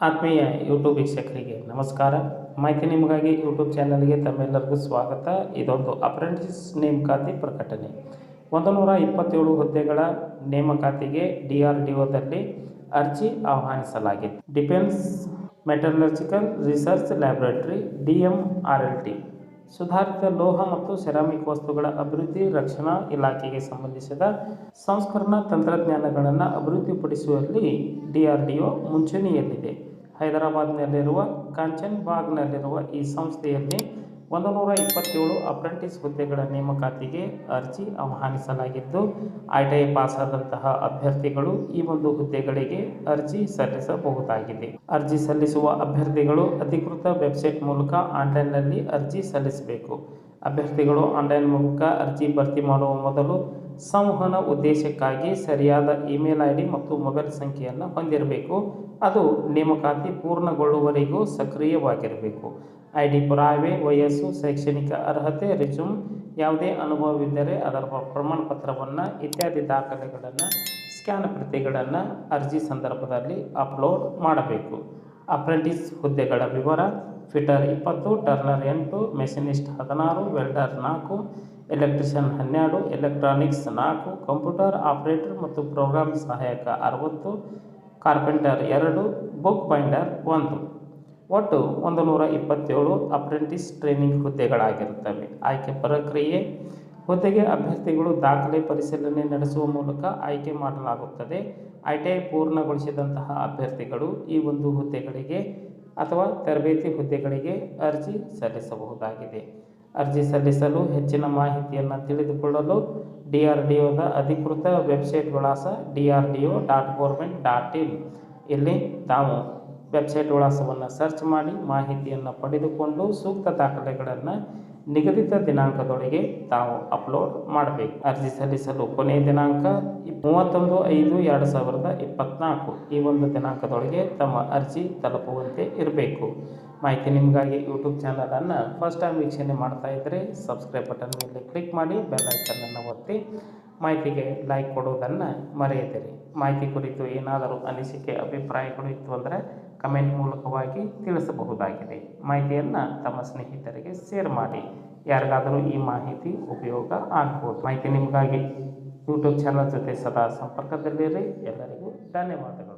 ಆತ್ಮೀಯ ಯೂಟ್ಯೂಬ್ ವೀಕ್ಷಕರಿಗೆ ನಮಸ್ಕಾರ. ಮಾಹಿತಿ ನಿಮಗಾಗಿ ಯೂಟ್ಯೂಬ್ ಚಾನಲ್ಗೆ ತಮ್ಮೆಲ್ಲರಿಗೂ ಸ್ವಾಗತ. ಇದೊಂದು ಅಪ್ರೆಂಟಿಸ್ ನೇಮಕಾತಿ ಪ್ರಕಟಣೆ. ಒಂದು ನೂರ ಇಪ್ಪತ್ತೇಳು ಹುದ್ದೆಗಳ ನೇಮಕಾತಿಗೆ ಡಿ ಆರ್ ಡಿ ಒದಲ್ಲಿ ಅರ್ಜಿ ಆಹ್ವಾನಿಸಲಾಗಿದೆ defence metallurgical research laboratory D M R L T ಸುಧಾರಿತ ಲೋಹ ಮತ್ತು ಸೆರಾಮಿಕ್ ವಸ್ತುಗಳ ಅಭಿವೃದ್ಧಿ, ರಕ್ಷಣಾ ಇಲಾಖೆಗೆ ಸಂಬಂಧಿಸಿದ ಸಂಸ್ಕರಣಾ ತಂತ್ರಜ್ಞಾನಗಳನ್ನು ಅಭಿವೃದ್ಧಿಪಡಿಸುವಲ್ಲಿ ಡಿಆರ್ಡಿಒ ಮುಂಚೂಣಿಯಲ್ಲಿದೆ. ಹೈದರಾಬಾದ್ನಲ್ಲಿರುವ ಕಾಂಚನ್ ಬಾಗ್ನಲ್ಲಿರುವ ಈ ಸಂಸ್ಥೆಯಲ್ಲಿ ಒಂದು ನೂರ ಇಪ್ಪತ್ತೇಳು ಅಪ್ರೆಂಟಿಸ್ ಹುದ್ದೆಗಳ ನೇಮಕಾತಿಗೆ ಅರ್ಜಿ ಆಹ್ವಾನಿಸಲಾಗಿದ್ದು ಐ ಟಿ ಐ ಪಾಸಾದಂತಹ ಅಭ್ಯರ್ಥಿಗಳು ಈ ಒಂದು ಹುದ್ದೆಗಳಿಗೆ ಅರ್ಜಿ ಸಲ್ಲಿಸಬಹುದಾಗಿದೆ. ಅರ್ಜಿ ಸಲ್ಲಿಸುವ ಅಭ್ಯರ್ಥಿಗಳು ಅಧಿಕೃತ ವೆಬ್ಸೈಟ್ ಮೂಲಕ ಆನ್ಲೈನ್ನಲ್ಲಿ ಅರ್ಜಿ ಸಲ್ಲಿಸಬೇಕು. ಅಭ್ಯರ್ಥಿಗಳು ಆನ್ಲೈನ್ ಮೂಲಕ ಅರ್ಜಿ ಭರ್ತಿ ಮಾಡುವ ಮೊದಲು ಸಂವಹನ ಉದ್ದೇಶಕ್ಕಾಗಿ ಸರಿಯಾದ ಇಮೇಲ್ ಐ ಮತ್ತು ಮೊಬೈಲ್ ಸಂಖ್ಯೆಯನ್ನು ಹೊಂದಿರಬೇಕು. ಅದು ನೇಮಕಾತಿ ಪೂರ್ಣಗೊಳ್ಳುವವರೆಗೂ ಸಕ್ರಿಯವಾಗಿರಬೇಕು. ಐ ಡಿ ಪುರಾವೆ, ವಯಸ್ಸು, ಶೈಕ್ಷಣಿಕ ಅರ್ಹತೆ, ರಿಸ್ಯೂಮ್ ಯಾವುದೇ ಅನುಭವವಿದ್ದರೆ ಅದರ ಪ್ರ- ಪ್ರಮಾಣ ಪತ್ರವನ್ನು ಇತ್ಯಾದಿ ದಾಖಲೆಗಳನ್ನು, ಸ್ಕ್ಯಾನ್ ಪ್ರತಿಗಳನ್ನು ಅರ್ಜಿ ಸಂದರ್ಭದಲ್ಲಿ ಅಪ್ಲೋಡ್ ಮಾಡಬೇಕು. ಅಪ್ರೆಂಟಿಸ್ ಹುದ್ದೆಗಳ ವಿವರ, ಫಿಟರ್ ಇಪ್ಪತ್ತು, ಟರ್ನರ್ ಎಂಟು, ಮೆಷಿನಿಸ್ಟ್ ಹದಿನಾರು, ವೆಲ್ಡರ್ ನಾಲ್ಕು ಎಲೆಕ್ಟ್ರಿಷಿಯನ್ ಹನ್ನೆರಡು, ಎಲೆಕ್ಟ್ರಾನಿಕ್ಸ್ ನಾಲ್ಕು, ಕಂಪ್ಯೂಟರ್ ಆಪರೇಟರ್ ಮತ್ತು ಪ್ರೋಗ್ರಾಮ್ ಸಹಾಯಕ ಅರವತ್ತು, ಕಾರ್ಪೆಂಟರ್ ಎರಡು, ಬುಕ್ ಬೈಂಡರ್ ಒಂದು. ಒಟ್ಟು ಒಂದು ನೂರ ಇಪ್ಪತ್ತೇಳು ಅಪ್ರೆಂಟಿಸ್ ಟ್ರೈನಿಂಗ್ ಹುದ್ದೆಗಳಾಗಿರುತ್ತವೆ. ಆಯ್ಕೆ ಪ್ರಕ್ರಿಯೆ, ಹುದ್ದೆಗೆ ಅಭ್ಯರ್ಥಿಗಳು ದಾಖಲೆ ಪರಿಶೀಲನೆ ನಡೆಸುವ ಮೂಲಕ ಆಯ್ಕೆ ಮಾಡಲಾಗುತ್ತದೆ. ಐ ಟಿ ಐ ಪೂರ್ಣಗೊಳಿಸಿದಂತಹ ಅಭ್ಯರ್ಥಿಗಳು ಈ ಒಂದು ಹುದ್ದೆಗಳಿಗೆ ಅಥವಾ ತರಬೇತಿ ಹುದ್ದೆಗಳಿಗೆ ಅರ್ಜಿ ಸಲ್ಲಿಸಬಹುದಾಗಿದೆ. ಅರ್ಜಿ ಸಲ್ಲಿಸಲು ಹೆಚ್ಚಿನ ಮಾಹಿತಿಯನ್ನು ತಿಳಿದುಕೊಳ್ಳಲು ಡಿ ಆರ್ ಡಿ ಒದ ಅಧಿಕೃತ ವೆಬ್ಸೈಟ್ ವಿಳಾಸ D R D O dot government dot in. ಇಲ್ಲಿ ತಾವು ವೆಬ್ಸೈಟ್ ವಿಳಾಸವನ್ನು ಸರ್ಚ್ ಮಾಡಿ ಮಾಹಿತಿಯನ್ನು ಪಡೆದುಕೊಂಡು ಸೂಕ್ತ ದಾಖಲೆಗಳನ್ನು ನಿಗದಿತ ದಿನಾಂಕದೊಳಗೆ ತಾವು ಅಪ್ಲೋಡ್ ಮಾಡಬೇಕು. ಅರ್ಜಿ ಸಲ್ಲಿಸಲು ಕೊನೆಯ ದಿನಾಂಕ ಮೂವತ್ತೊಂದು ಐದು ಎರಡು ಸಾವಿರದ ಇಪ್ಪತ್ತ್ನಾಲ್ಕು ಈ ಒಂದು ದಿನಾಂಕದೊಳಗೆ ತಮ್ಮ ಅರ್ಜಿ ತಲುಪುವಂತೆ ಇರಬೇಕು. ಮಾಹಿತಿ ನಿಮಗಾಗಿ ಯೂಟ್ಯೂಬ್ ಚಾನಲನ್ನು ಫಸ್ಟ್ ಟೈಮ್ ವೀಕ್ಷಣೆ ಮಾಡ್ತಾ ಇದ್ದರೆ ಸಬ್ಸ್ಕ್ರೈಬ್ ಬಟನ್ ಮೇಲೆ ಕ್ಲಿಕ್ ಮಾಡಿ ಬೆಲ್ ಐಕನ್ನನ್ನು ಒತ್ತಿ ಮಾಹಿತಿಗೆ ಲೈಕ್ ಕೊಡುವುದನ್ನು ಮರೆಯದಿರಿ. ಮಾಹಿತಿ ಕುರಿತು ಏನಾದರೂ ಅನಿಸಿಕೆ, ಅಭಿಪ್ರಾಯಗಳು ಇತ್ತು ಅಂದರೆ ಕಮೆಂಟ್ ಮೂಲಕವಾಗಿ ತಿಳಿಸಬಹುದಾಗಿದೆ. ಮಾಹಿತಿಯನ್ನು ತಮ್ಮ ಸ್ನೇಹಿತರಿಗೆ ಶೇರ್ ಮಾಡಿ. ಯಾರಿಗಾದರೂ ಈ ಮಾಹಿತಿ ಉಪಯೋಗ ಆಗ್ಬೋದು. ಮಾಹಿತಿ ನಿಮಗಾಗಿ ಯೂಟ್ಯೂಬ್ ಚಾನಲ್ ಜೊತೆ ಸದಾ ಸಂಪರ್ಕದಲ್ಲಿರಿ. ಎಲ್ಲರಿಗೂ ಧನ್ಯವಾದಗಳು.